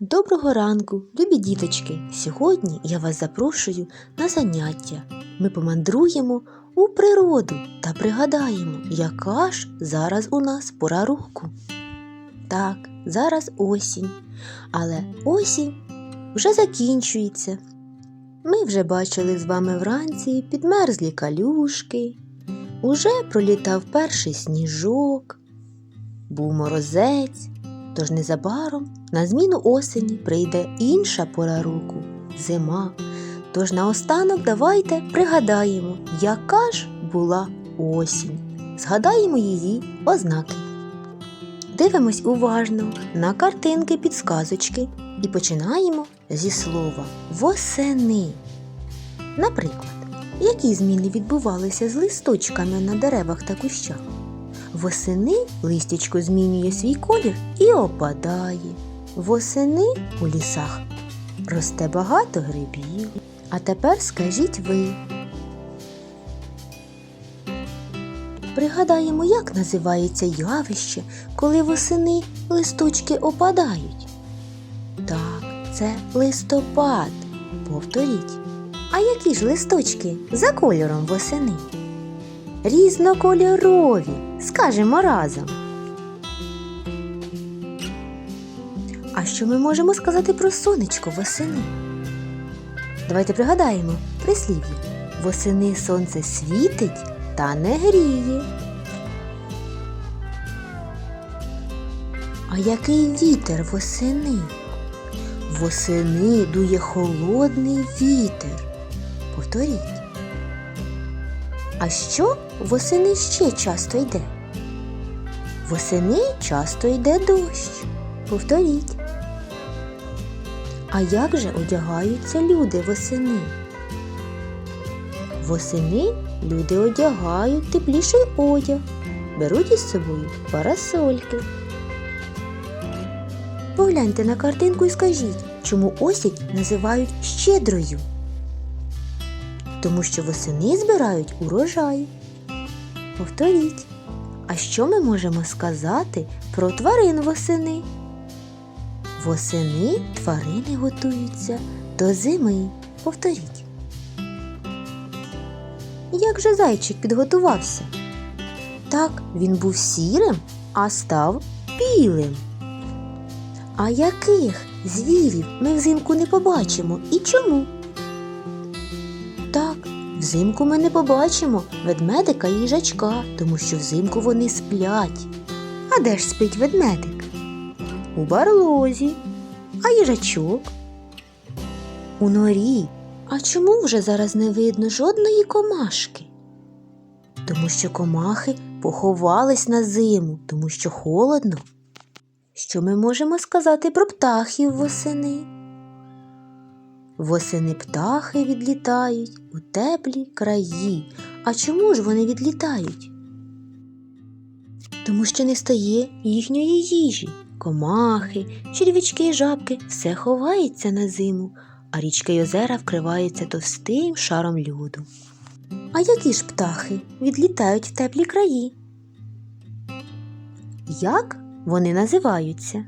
Доброго ранку, любі діточки! Сьогодні я вас запрошую на заняття. Ми помандруємо у природу та пригадаємо, яка ж зараз у нас пора року. Так, зараз осінь, але осінь вже закінчується. Ми вже бачили з вами вранці підмерзлі калюшки, уже пролітав перший сніжок, був морозець. Тож незабаром на зміну осені прийде інша пора року зима. Тож наостанок давайте пригадаємо, яка ж була осінь. Згадаємо її ознаки. Дивимось уважно на картинки підсказочки і починаємо зі слова восени. Наприклад, які зміни відбувалися з листочками на деревах та кущах? Восени листячко змінює свій колір і опадає. Восени у лісах росте багато грибів. А тепер скажіть ви. Пригадаємо, як називається явище, коли восени листочки опадають. Так, це листопад. Повторіть. А які ж листочки за кольором восени? Різнокольорові. Скажемо разом. А що ми можемо сказати про сонечко восени? Давайте пригадаємо прислів'я. Восени сонце світить та не гріє. А який вітер восени? Восени дує холодний вітер. Повторіть. А що восени ще часто йде? Восени часто йде дощ. Повторіть. А як же одягаються люди восени? Восени люди одягають тепліший одяг, беруть із собою парасольки. Погляньте на картинку і скажіть, чому осінь називають щедрою? тому що восени збирають урожай. Повторіть. А що ми можемо сказати про тварин восени? Восени тварини готуються до зими. Повторіть. Як же зайчик підготувався? Так, він був сірим, а став білим. А яких звірів ми взимку не побачимо і чому? Взимку ми не побачимо ведмедика і їжачка, тому що взимку вони сплять. А де ж спить ведмедик? У барлозі. А їжачок? У норі. А чому вже зараз не видно жодної комашки? Тому що комахи поховались на зиму, тому що холодно. Що ми можемо сказати про птахів восени? Восени птахи відлітають у теплі краї. А чому ж вони відлітають? Тому що не стає їхньої їжі. Комахи, червячки і жабки все ховається на зиму, а річки й озера вкриваються товстим шаром льоду. А які ж птахи відлітають в теплі краї? Як вони називаються?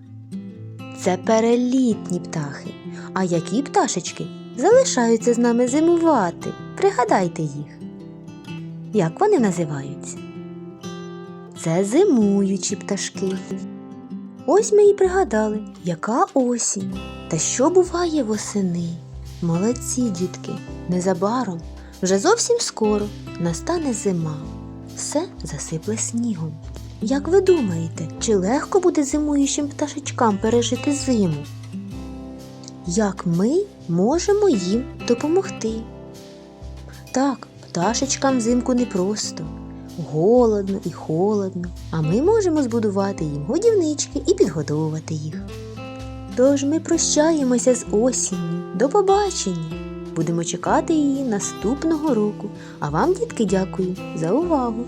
Це перелітні птахи. А які пташечки залишаються з нами зимувати? Пригадайте їх. Як вони називаються? Це зимуючі пташки. Ось ми і пригадали, яка осінь та що буває восени. Молодці, дітки, незабаром, вже зовсім скоро настане зима. Все засипле снігом. Як ви думаєте, чи легко буде зимуючим пташечкам пережити зиму? Як ми можемо їм допомогти? Так, пташечкам взимку непросто, голодно і холодно, а ми можемо збудувати їм годівнички і підгодовувати їх. Тож ми прощаємося з осінню. До побачення! Будемо чекати її наступного року. А вам, дітки, дякую за увагу!